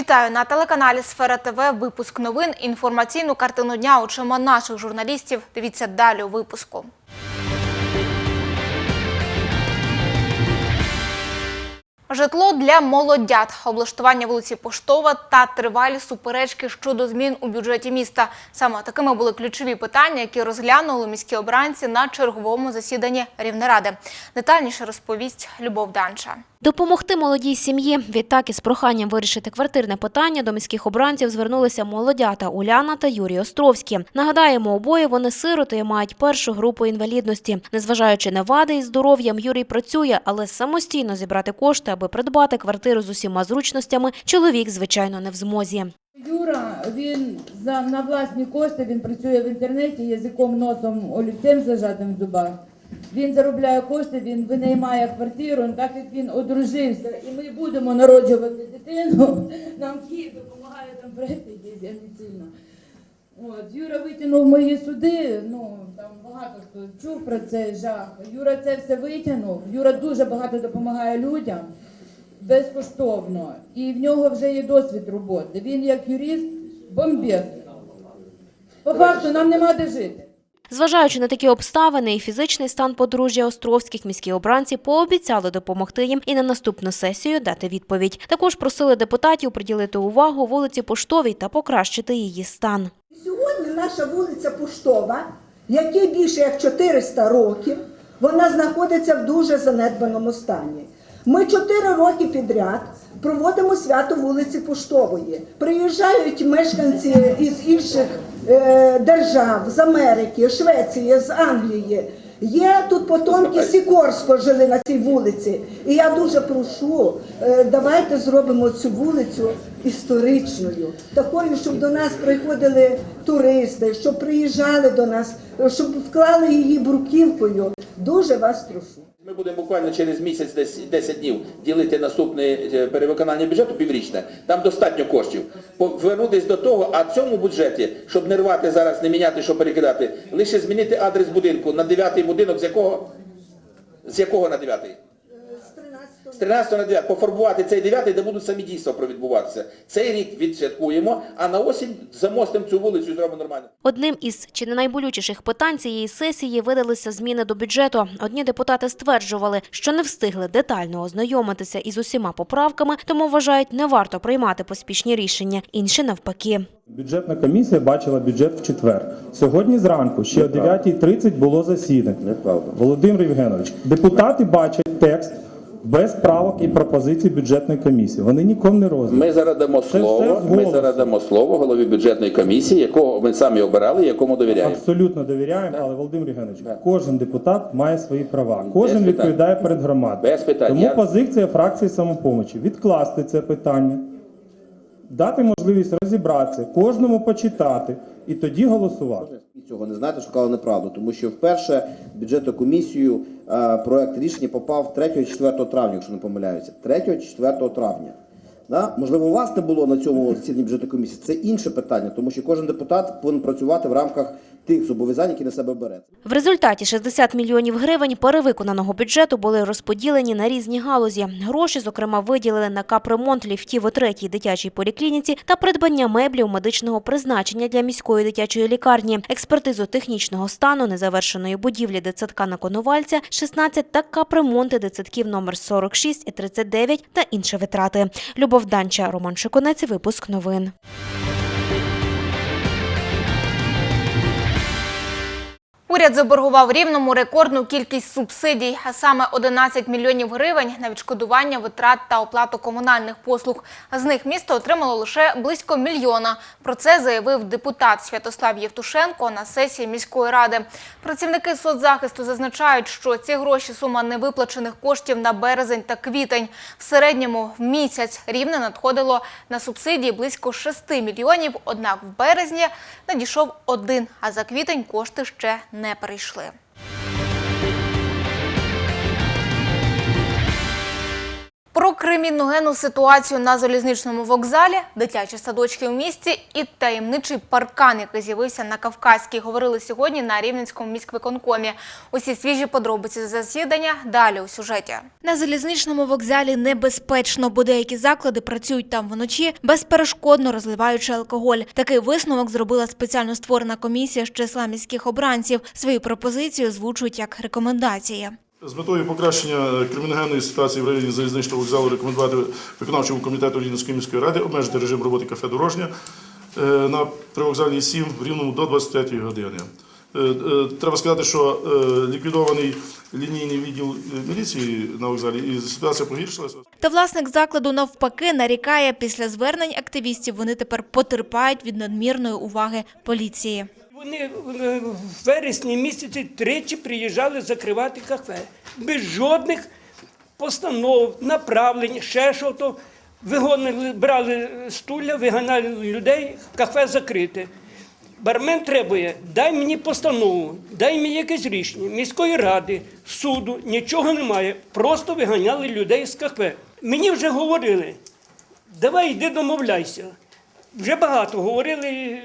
Вітаю на телеканалі Сфера ТВ. Випуск новин. Інформаційну картину дня очима наших журналістів. Дивіться далі у випуску. Житло для молодят, облаштування вулиці Поштова та тривалі суперечки щодо змін у бюджеті міста. Саме такими були ключові питання, які розглянули міські обранці на черговому засіданні Рівнеради. Детальніше розповість Любов Данча. Допомогти молодій сім'ї. Відтак із проханням вирішити квартирне питання до міських обранців звернулися молодята Уляна та Юрій Островські. Нагадаємо, обоє вони сироти і мають першу групу інвалідності. Незважаючи на вади із здоров'ям, Юрій працює, але самостійно зібрати кошти, аби придбати квартиру з усіма зручностями, чоловік, звичайно, не в змозі. Юра, він за на власні кошти він працює в інтернеті язиком, носом, олівцем зажатим в зубах. Він заробляє кошти, він винаймає квартиру, ну, так як він одружився, і ми будемо народжувати дитину. Нам Київ допомагає там не сильно. От, Юра витягнув мої суди, ну там багато хто чув про цей жах. Юра це все витягнув. Юра дуже багато допомагає людям безкоштовно. І в нього вже є досвід роботи. Він як юрист бомбезний. По факту нам нема де жити. Зважаючи на такі обставини і фізичний стан подружжя Островських, міські обранці пообіцяли допомогти їм і на наступну сесію дати відповідь. Також просили депутатів приділити увагу вулиці Поштовій та покращити її стан. Сьогодні наша вулиця Поштова, якій більше як 400 років, вона знаходиться в дуже занедбаному стані. Ми 4 роки підряд проводимо свято вулиці Поштової. Приїжджають мешканці із інших е, держав, з Америки, Швеції, з Англії. Є тут потомки Сікорського жили на цій вулиці. І я дуже прошу, е, давайте зробимо цю вулицю історичною, такою, щоб до нас приходили туристи, щоб приїжджали до нас, щоб вклали її бруківкою. Дуже вас прошу. Ми будемо буквально через місяць, десь 10 днів ділити наступне е, перевиконання бюджету піврічне. Там достатньо коштів. Повернутися до того, а в цьому бюджеті, щоб не рвати зараз, не міняти, що перекидати, лише змінити адрес будинку на 9-й будинок, з якого з якого на 9? З 13 на 9. Пофарбувати цей 9, де будуть самі дійства провідбуватися. Цей рік відсвяткуємо, а на осінь замостимо цю вулицю і зробимо нормально. Одним із чи не найболючіших питань цієї сесії видалися зміни до бюджету. Одні депутати стверджували, що не встигли детально ознайомитися із усіма поправками, тому вважають, не варто приймати поспішні рішення. Інші навпаки. Бюджетна комісія бачила бюджет в четвер. Сьогодні зранку ще о 9.30 було засідання. Володимир Євгенович, депутати бачать текст без правок і пропозицій бюджетної комісії. Вони нікому не роздані. Ми зараз дамо все слово. з Ми голосу. зараз дамо слово голові бюджетної комісії, якого ми самі обирали, якому довіряємо. Абсолютно довіряємо, але Володимир Євгенович, кожен депутат має свої права. Кожен питань. відповідає перед громадою. Без питань. Тому Я- позиція фракції самопомочі відкласти це питання, дати можливість розібратися, кожному почитати і тоді голосувати. Цього не знаєте, шукали неправду, тому що вперше в бюджетну комісію е, проект рішення попав 3-4 травня, якщо не помиляюся. 3-4 травня. Да? Можливо, у вас не було на цьому засіданні бюджетної комісії. Це інше питання, тому що кожен депутат повинен працювати в рамках тих зобов'язань, які на себе бере. В результаті 60 мільйонів гривень перевиконаного бюджету були розподілені на різні галузі. Гроші, зокрема, виділили на капремонт ліфтів у третій дитячій поліклініці та придбання меблів медичного призначення для міської дитячої лікарні, експертизу технічного стану незавершеної будівлі дитсадка на Коновальця, 16 та капремонти дитсадків номер 46 і 39 та інші витрати. Любов Данча, Роман Шиконець, випуск новин. Уряд заборгував рівному рекордну кількість субсидій, а саме 11 мільйонів гривень на відшкодування витрат та оплату комунальних послуг. З них місто отримало лише близько мільйона. Про це заявив депутат Святослав Євтушенко на сесії міської ради. Працівники соцзахисту зазначають, що ці гроші сума невиплачених коштів на березень та квітень. В середньому в місяць рівне надходило на субсидії близько 6 мільйонів. Однак в березні надійшов один, а за квітень кошти ще не прийшли. Про криміногенну ситуацію на залізничному вокзалі, дитячі садочки у місті і таємничий паркан, який з'явився на Кавказькій, говорили сьогодні на Рівненському міськвиконкомі. Усі свіжі подробиці засідання далі у сюжеті. На залізничному вокзалі небезпечно, бо деякі заклади працюють там вночі, безперешкодно розливаючи алкоголь. Такий висновок зробила спеціально створена комісія з числа міських обранців. Свою пропозицію озвучують як рекомендації. З метою покращення криміногенної ситуації в районі залізничного вокзалу рекомендувати виконавчому комітету Рівненської міської ради обмежити режим роботи кафе дорожня е, на привокзальній 7 в Рівному до 23 години. Е, е, Треба сказати, що ліквідований лінійний відділ міліції на вокзалі і ситуація погіршилася. Та власник закладу навпаки нарікає, після звернень активістів вони тепер потерпають від надмірної уваги поліції. Вони е, в вересні місяці тричі приїжджали закривати кафе. Без жодних постанов, направлень, ще що то. Вигонили, брали стулья, виганяли людей, кафе закрите. Бармен требує, дай мені постанову, дай мені якесь рішення. Міської ради, суду, нічого немає. Просто виганяли людей з кафе. Мені вже говорили, давай йди домовляйся. Вже багато говорили. і-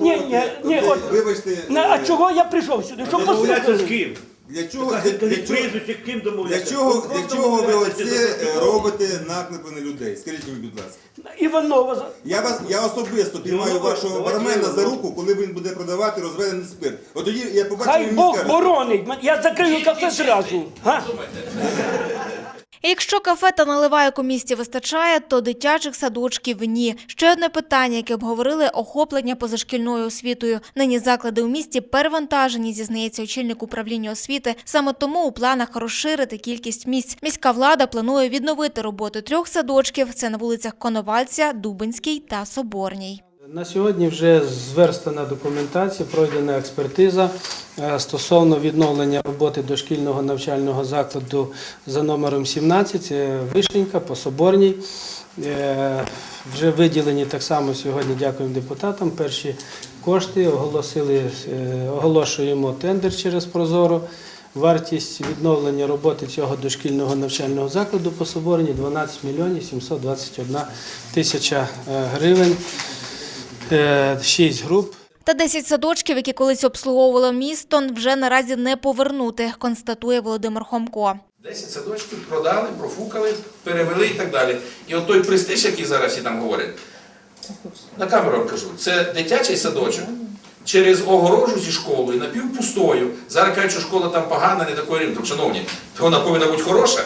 ні, ні, ні, от, Вибачте, на, а чого я прийшов сюди? Щоб Домовлятися послухали? з ким? Для чого, для, для, чого, прізвище, ким для чого, для чого ви оце е, робите наклепи на людей? Скажіть мені, будь ласка. Іванова. за- Я вас я особисто Ну, вашого бармена за руку, коли він буде продавати розведений спирт. От тоді я побачив, Хай він Бог скаже. боронить. Я закрию кафе зразу. Га? Якщо кафе та наливайку місті вистачає, то дитячих садочків ні. Ще одне питання, яке обговорили – охоплення позашкільною освітою. Нині заклади у місті перевантажені, зізнається очільник управління освіти. Саме тому у планах розширити кількість місць. Міська влада планує відновити роботу трьох садочків. Це на вулицях Коновальця, Дубинській та Соборній. На сьогодні вже зверстана документація, пройдена експертиза е, стосовно відновлення роботи дошкільного навчального закладу за номером 17, це Вишенька по Соборній. Е, Вже виділені так само сьогодні, дякуємо депутатам. Перші кошти оголосили, е, оголошуємо тендер через Прозоро. Вартість відновлення роботи цього дошкільного навчального закладу по Соборній 12 мільйонів 721 тисяча гривень. Е, Шість груп. Та 10 садочків, які колись обслуговувало місто, вже наразі не повернути, констатує Володимир Хомко. 10 садочків продали, профукали, перевели і так далі. І от той престиж, який зараз всі там говорять, на камеру вам кажу, це дитячий садочок через огорожу зі школою, напівпустою. Зараз кажуть, що школа там погана, не такої рівня. Шановні, то вона повинна бути хороша.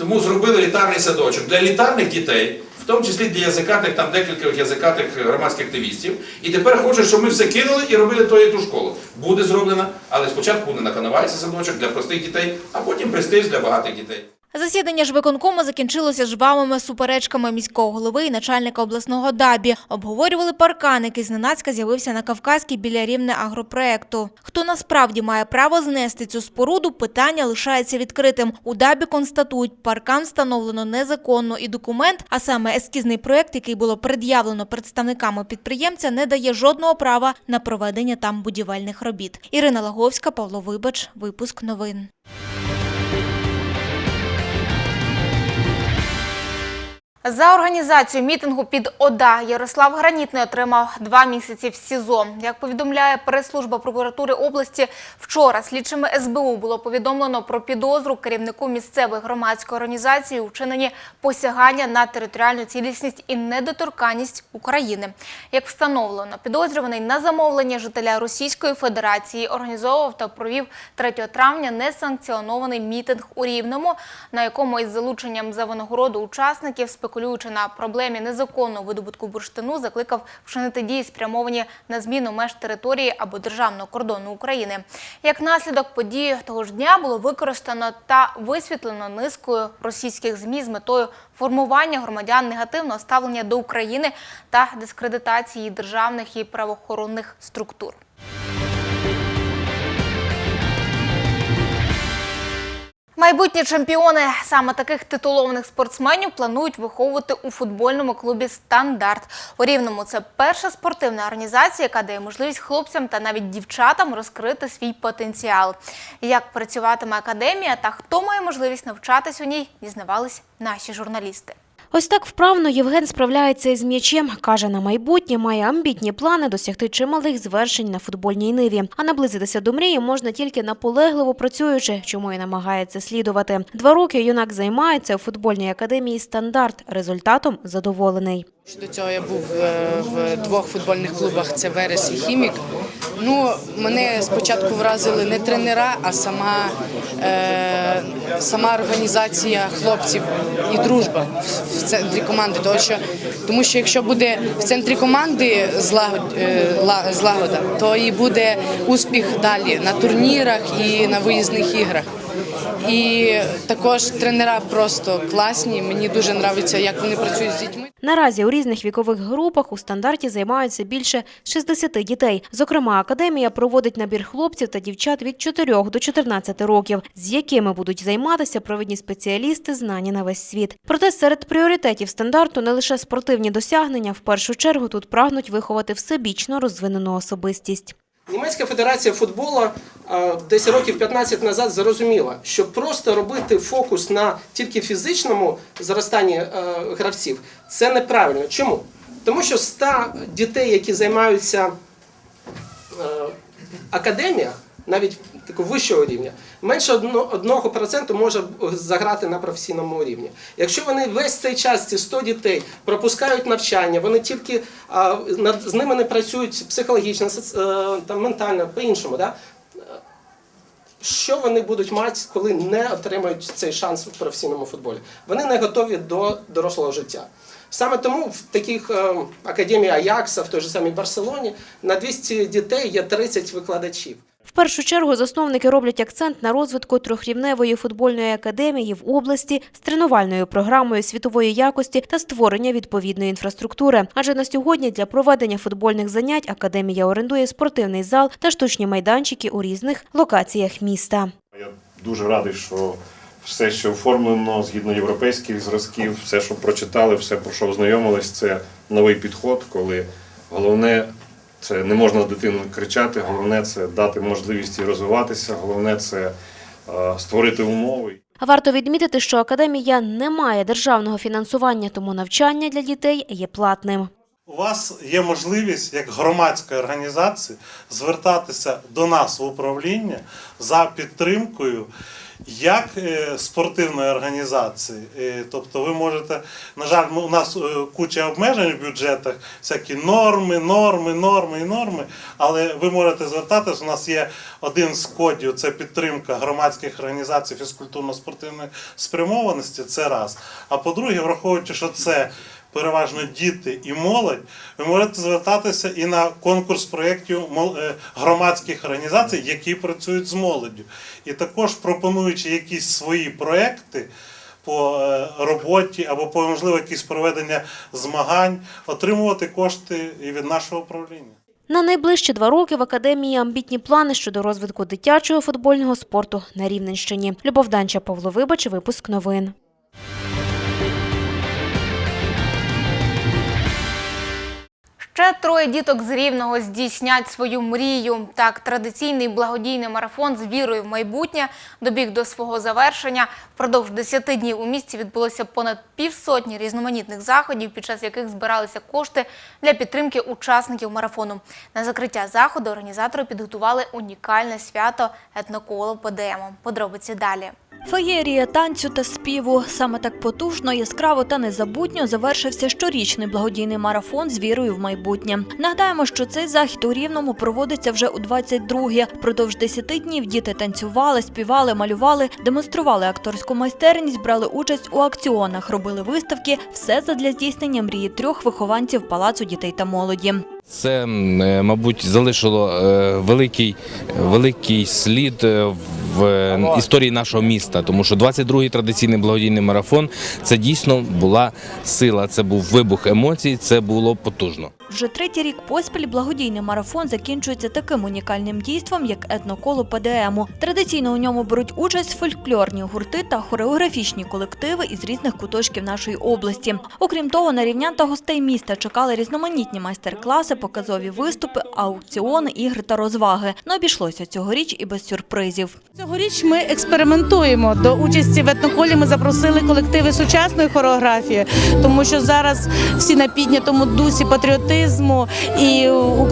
Тому зробили літарний садочок для літарних дітей, в тому числі для язикатих, там декілька язикатих громадських активістів. І тепер хочуть, щоб ми все кинули і робили ту і ту школу. Буде зроблено, але спочатку буде на садочок для простих дітей, а потім престиж для багатих дітей. Засідання ж виконкому закінчилося жвавими суперечками міського голови і начальника обласного ДАБІ. Обговорювали паркан, який зненацька з'явився на Кавказькій біля рівне агропроекту. Хто насправді має право знести цю споруду, питання лишається відкритим. У ДАБІ констатують, паркан встановлено незаконно і документ, а саме ескізний проект, який було пред'явлено представниками підприємця, не дає жодного права на проведення там будівельних робіт. Ірина Лаговська, Павло Вибач, випуск новин. За організацію мітингу під ОДА Ярослав Гранітний отримав два місяці в СІЗО. Як повідомляє прес-служба прокуратури області, вчора слідчими СБУ було повідомлено про підозру керівнику місцевої громадської організації у посягання на територіальну цілісність і недоторканність України. Як встановлено, підозрюваний на замовлення жителя Російської Федерації організовував та провів 3 травня несанкціонований мітинг у Рівному, на якому із залученням за винагороду учасників, спекулюючи на проблемі незаконного видобутку бурштину, закликав вчинити дії, спрямовані на зміну меж території або державного кордону України. Як наслідок події того ж дня було використано та висвітлено низкою російських змі з метою формування громадян негативного ставлення до України та дискредитації державних і правоохоронних структур. Майбутні чемпіони саме таких титулованих спортсменів планують виховувати у футбольному клубі Стандарт. У Рівному це перша спортивна організація, яка дає можливість хлопцям та навіть дівчатам розкрити свій потенціал. Як працюватиме академія та хто має можливість навчатись у ній, дізнавались наші журналісти. Ось так вправно Євген справляється із м'ячем. Каже, на майбутнє має амбітні плани досягти чималих звершень на футбольній ниві. А наблизитися до мрії можна тільки наполегливо працюючи, чому і намагається слідувати. Два роки юнак займається у футбольній академії стандарт. Результатом задоволений. До цього я був е, в двох футбольних клубах: це Верес і Хімік. Ну, мене спочатку вразили не тренера, а сама, е, сама організація хлопців і дружба в- центрі команди. Тому що, тому що якщо буде в центрі команди е, злагода, то і буде успіх далі на турнірах і на виїзних іграх. І також тренера просто класні. Мені дуже подобається, як вони працюють з дітьми. Наразі у різних вікових групах у стандарті займаються більше 60 дітей. Зокрема, академія проводить набір хлопців та дівчат від 4 до 14 років, з якими будуть займатися провідні спеціалісти, знані на весь світ. Проте серед пріоритетів стандарту не лише спортивні досягнення. В першу чергу тут прагнуть виховати всебічно розвинену особистість. Німецька федерація футболу е, десь років 15 назад зрозуміла, що просто робити фокус на тільки фізичному зростанні е, гравців це неправильно. Чому? Тому що 100 дітей, які займаються е, академіях, навіть такого вищого рівня, менше одно- одного проценту може заграти на професійному рівні. Якщо вони весь цей час, ці 100 дітей, пропускають навчання, вони тільки з ними не працюють психологічно, е, там, ментально, по-іншому. Да? Що вони будуть мати, коли не отримають цей шанс в професійному футболі? Вони не готові до дорослого життя. Саме тому в таких е, академії Аякса, в той же самій Барселоні, на 200 дітей є 30 викладачів. В першу чергу засновники роблять акцент на розвитку трьохрівневої футбольної академії в області з тренувальною програмою світової якості та створення відповідної інфраструктури. Адже на сьогодні для проведення футбольних занять академія орендує спортивний зал та штучні майданчики у різних локаціях міста. Я дуже радий, що все, що оформлено згідно європейських зразків, все, що прочитали, все, про що ознайомились, це новий підход, коли головне це не можна дитину кричати, головне це дати можливість їй розвиватися, головне це е, створити умови. Варто відмітити, що академія не має державного фінансування, тому навчання для дітей є платним. У вас є можливість як громадської організації звертатися до нас в управління за підтримкою як е, спортивної організації. Е, Тобто ви можете, на жаль, у нас е, куча обмежень в бюджетах, всякі норми, норми, норми і норми. Але ви можете звертатись. У нас є один з кодів це підтримка громадських організацій фізкультурно-спортивної спрямованості. Це раз. А по-друге, враховуючи, що це переважно діти і молодь, ви можете звертатися і на конкурс проєктів е, громадських організацій, які працюють з молоддю. І також пропонуючи якісь свої проекти по е, роботі або по можливо якісь проведення змагань, отримувати кошти і від нашого управління. На найближчі два роки в академії амбітні плани щодо розвитку дитячого футбольного спорту на Рівненщині. Любов Данча, Павло Вибач, випуск новин. Ще троє діток з Рівного здійснять свою мрію. Так, традиційний благодійний марафон з вірою в майбутнє добіг до свого завершення. Впродовж 10 днів у місті відбулося понад півсотні різноманітних заходів, під час яких збиралися кошти для підтримки учасників марафону. На закриття заходу організатори підготували унікальне свято етноколо ПДМ. Подробиці далі. Феєрія танцю та співу саме так потужно, яскраво та незабутньо завершився щорічний благодійний марафон з вірою в майбутнє. Нагадаємо, що цей захід у Рівному проводиться вже у 22-ге. Впродовж 10 днів діти танцювали, співали, малювали, демонстрували акторську майстерність, брали участь у акціонах, робили виставки. Все задля здійснення мрії трьох вихованців палацу дітей та молоді. Це, е, мабуть, залишило е, великий, великий слід е, в е, історії нашого міста, тому що 22-й традиційний благодійний марафон це дійсно була сила, це був вибух емоцій, це було потужно. Вже третій рік поспіль благодійний марафон закінчується таким унікальним дійством, як етноколо ПДМу. Традиційно у ньому беруть участь фольклорні гурти та хореографічні колективи із різних куточків нашої області. Окрім того, на рівнян та гостей міста чекали різноманітні майстер-класи, показові виступи, аукціони, ігри та розваги. Не обійшлося цьогоріч і без сюрпризів. Цьогоріч ми експериментуємо. До участі в етноколі ми запросили колективи сучасної хореографії, тому що зараз всі на піднятому дусі патріотизму, і у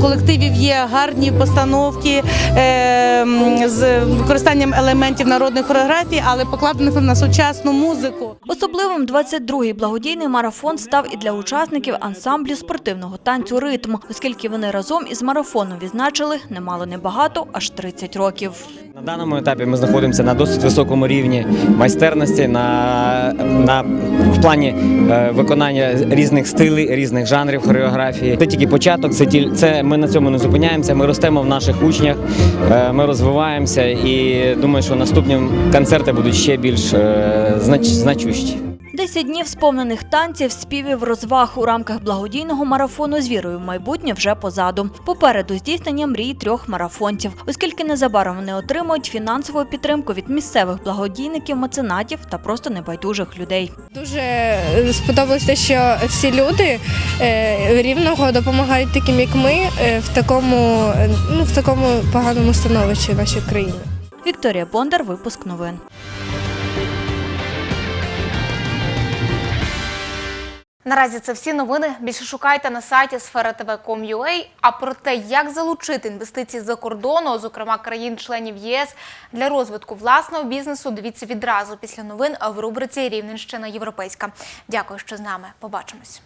колективів є гарні постановки е, з використанням елементів народної хореографії, але покладених на сучасну музику. Особливим 22-й благодійний марафон став і для учасників ансамблю спортивного танцю «Ритм», оскільки вони разом із марафоном відзначили немало небагато, аж 30 років. На даному етапі ми знаходимося на досить високому рівні майстерності на, на в плані е, виконання різних стилів, різних жанрів хореографії. Це тільки початок. Це тіль, це ми на цьому не зупиняємося. Ми ростемо в наших учнях, е, ми розвиваємося і думаю, що наступні концерти будуть ще більш е, знач, значущі. Десять днів сповнених танців, співів, розваг у рамках благодійного марафону з вірою в майбутнє вже позаду. Попереду здійснення мрій трьох марафонців, оскільки незабаром вони отримують фінансову підтримку від місцевих благодійників, меценатів та просто небайдужих людей. Дуже е, сподобалось те, що всі люди е, рівного допомагають таким, як ми, е, в такому, ну, в такому поганому становищі в нашій країні. Вікторія Бондар, випуск новин. Наразі це всі новини. Більше шукайте на сайті sfera.tv.com.ua. А про те, як залучити інвестиції за кордону, зокрема країн-членів ЄС, для розвитку власного бізнесу, дивіться відразу після новин в рубриці Рівненщина Європейська. Дякую, що з нами. Побачимось.